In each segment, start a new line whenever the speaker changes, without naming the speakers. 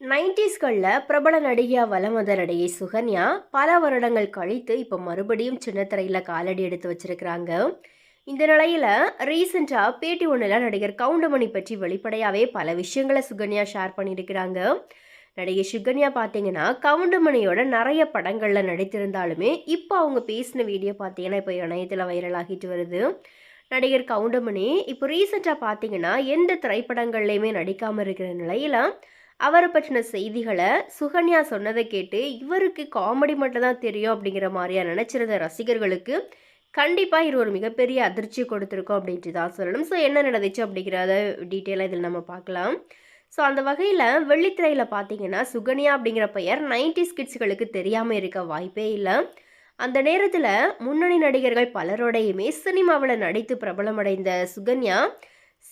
நைன்டிஸ்களில் பிரபல நடிகையாக வலம் வந்த நடிகை சுகன்யா பல வருடங்கள் கழித்து இப்போ மறுபடியும் சின்னத்திரையில் காலடி எடுத்து வச்சிருக்கிறாங்க. இந்த நிலையில் ரீசெண்டாக பேட்டி ஒன்றில் நடிகர் கவுண்டமணி பற்றி வெளிப்படையாகவே பல விஷயங்களை சுகன்யா ஷேர் பண்ணியிருக்கிறாங்க நடிகை சுகன்யா பார்த்தீங்கன்னா கவுண்டமணியோட நிறைய படங்களில் நடித்திருந்தாலுமே இப்போ அவங்க பேசின வீடியோ பார்த்தீங்கன்னா இப்போ இணையத்தில் வைரலாகிட்டு வருது. நடிகர் கவுண்டமணி இப்போ ரீசெண்டாக பார்த்தீங்கன்னா எந்த திரைப்படங்கள்லையுமே நடிக்காமல் இருக்கிற நிலையில் அவரை பற்றின செய்திகளை சுகன்யா சொன்னதை கேட்டு இவருக்கு காமெடி மட்டும் தான் தெரியும் அப்படிங்கிற மாதிரியா நினச்சிருந்த ரசிகர்களுக்கு கண்டிப்பாக இது ஒரு மிகப்பெரிய அதிர்ச்சி கொடுத்துருக்கோம் அப்படின்ட்டு தான் சொல்லணும். ஸோ என்ன நடந்துச்சு அப்படிங்கிறத டீட்டெயிலாக இதில் நம்ம பார்க்கலாம். ஸோ அந்த வகையில் வெள்ளித்திரையில் பார்த்தீங்கன்னா சுகன்யா அப்படிங்கிற பெயர் நைன்டி கிட்ஸ்களுக்கு தெரியாமல் இருக்க வாய்ப்பே இல்லை. அந்த நேரத்தில் முன்னணி நடிகர்கள் பலரோடையுமே சினிமாவில் நடித்து பிரபலமடைந்த சுகன்யா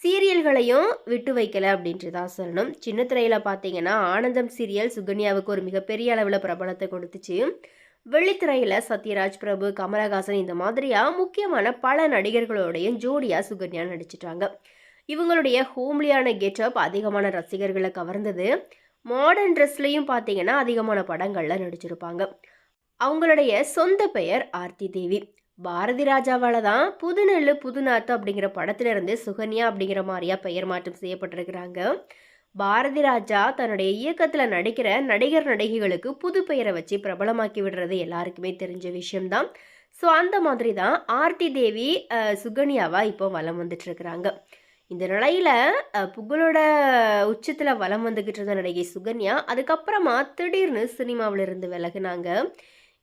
சீரியல்களையும் விட்டு வைக்கலை அப்படின்ட்டு தான் சொல்லணும். சின்ன திரையில் பார்த்தீங்கன்னா ஆனந்தம் சீரியல் சுகன்யாவுக்கு ஒரு மிகப்பெரிய அளவில் பிரபலத்தை கொடுத்துச்சு. வெள்ளித்திரையில் சத்யராஜ் பிரபு கமலஹாசன் இந்த மாதிரியாக முக்கியமான பல நடிகர்களோடையும் ஜோடியாக சுகன்யா நடிச்சிட்டாங்க. இவங்களுடைய ஹோம்லியான கெட்டப் அதிகமான ரசிகர்களை கவர்ந்தது. மாடர்ன் ட்ரெஸ்லையும் பார்த்தீங்கன்னா அதிகமான படங்களில் நடிச்சிருப்பாங்க. அவங்களுடைய சொந்த பெயர் ஆர்த்தி தேவி. பாரதி ராஜாவால் தான் புதுநெல்லு புதுநாத்து அப்படிங்கிற படத்திலிருந்து சுகன்யா அப்படிங்கிற மாதிரியா பெயர் மாற்றம் செய்யப்பட்டிருக்கிறாங்க. பாரதி ராஜா தன்னுடைய இயக்கத்தில் நடிக்கிற நடிகர் நடிகைகளுக்கு புது பெயரை வச்சு பிரபலமாக்கி விடுறது எல்லாருக்குமே தெரிஞ்ச விஷயம்தான். ஸோ அந்த மாதிரி தான் ஆர்த்தி தேவி சுகன்யாவாக இப்போ வலம் வந்துட்டு இருக்கிறாங்க இந்த நிலையில் புகழோட உச்சத்தில் வலம் வந்துக்கிட்டு இருந்த நடிகை சுகன்யா அதுக்கப்புறமா திடீர்னு சினிமாவிலிருந்து விலகுனாங்க.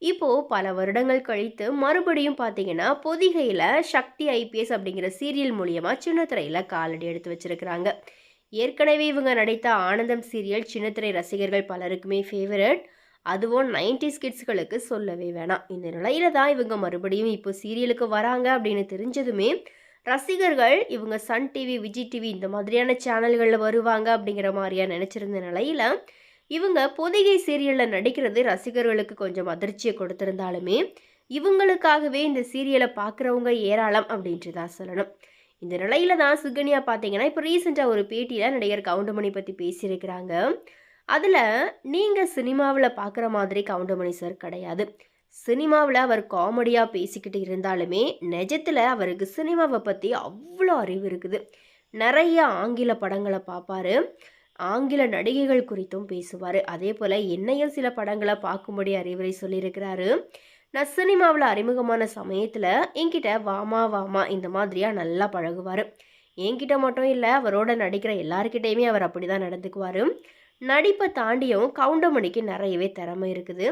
இப்போது பல வருடங்கள் கழித்து மறுபடியும் பார்த்தீங்கன்னா பொதிகையில் சக்தி ஐபிஎஸ் அப்படிங்கிற சீரியல் மூலியமாக சின்னத்திரையில் காலடி எடுத்து வச்சிருக்கிறாங்க. ஏற்கனவே இவங்க நடித்த ஆனந்தம் சீரியல் சின்னத்திரை ரசிகர்கள் பலருக்குமே ஃபேவரட் அதுவும் நைன்டிஸ் கிட்ஸ்களுக்கு சொல்லவே வேணாம். இந்த நிலையில தான் இவங்க மறுபடியும் இப்போ சீரியலுக்கு வராங்க அப்படின்னு தெரிஞ்சதுமே ரசிகர்கள் இவங்க சன் டிவி விஜய் டிவி இந்த மாதிரியான சேனல்களில் வருவாங்க அப்படிங்கிற மாதிரியா நினச்சிருந்த நிலையில் இவங்க பொதிகை சீரியலில் நடிக்கிறது ரசிகர்களுக்கு கொஞ்சம் அதிர்ச்சியை கொடுத்துருந்தாலுமே இவங்களுக்காகவே இந்த சீரியலை பார்க்குறவங்க ஏராளம் அப்படின்ட்டு தான் சொல்லணும். இந்த நிலையில தான் சுகன்யா பார்த்தீங்கன்னா இப்போ ரீசெண்டாக ஒரு பேட்டியில் நடிகர் கவுண்டமணி பற்றி பேசியிருக்கிறாங்க. அதில் நீங்கள் சினிமாவில் பார்க்குற மாதிரி கவுண்டமணி சார் கிடையாது. சினிமாவில் அவர் காமெடியாக பேசிக்கிட்டு இருந்தாலுமே நிஜத்தில் அவருக்கு சினிமாவை பற்றி அவ்வளோ அறிவு இருக்குது. நிறைய ஆங்கில படங்களை பார்ப்பாரு. ஆங்கில நடிகைகள் குறித்தும் பேசுவார். அதே போல் என்னையும் சில படங்களை பார்க்கும்படி அறிவுரை சொல்லியிருக்கிறாரு. நான் சினிமாவில் அறிமுகமான சமயத்தில் என்கிட்ட வாமா வாமா இந்த மாதிரியாக நல்லா பழகுவார். என்கிட்ட மட்டும் இல்லை அவரோட நடிக்கிற எல்லாருக்கிட்டேயுமே அவர் அப்படி தான் நடந்துக்குவார். நடிப்பை தாண்டியும் கவுண்டமணிக்கு நிறையவே திறமை இருக்குது.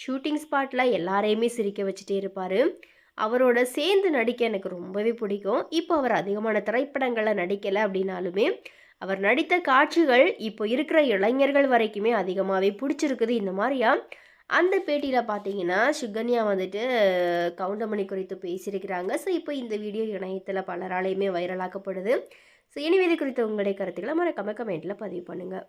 ஷூட்டிங் ஸ்பாட்டில் எல்லாரையுமே சிரிக்க வச்சுட்டே இருப்பார். அவரோட சேர்ந்து நடிக்க எனக்கு ரொம்பவே பிடிக்கும். இப்போ அவர் அதிகமான திரைப்படங்களில் நடிக்கலை அப்படின்னாலுமே அவர் நடித்த காட்சிகள் இப்போ இருக்கிற இளைஞர்கள் வரைக்குமே அதிகமாகவே பிடிச்சிருக்குது. இந்த மாதிரியா? அந்த பேட்டியில் பார்த்தீங்கன்னா சுகன்யா வந்துட்டு கவுண்டமணி குறித்து பேசியிருக்கிறாங்க. ஸோ இப்போ இந்த வீடியோ இணையத்தில் பலராலையுமே வைரலாக்கப்படுது. ஸோ இனி இது குறித்த உங்களுடைய கருத்துக்களை மறக்காம கமெண்ட்டில் பதிவு பண்ணுங்கள்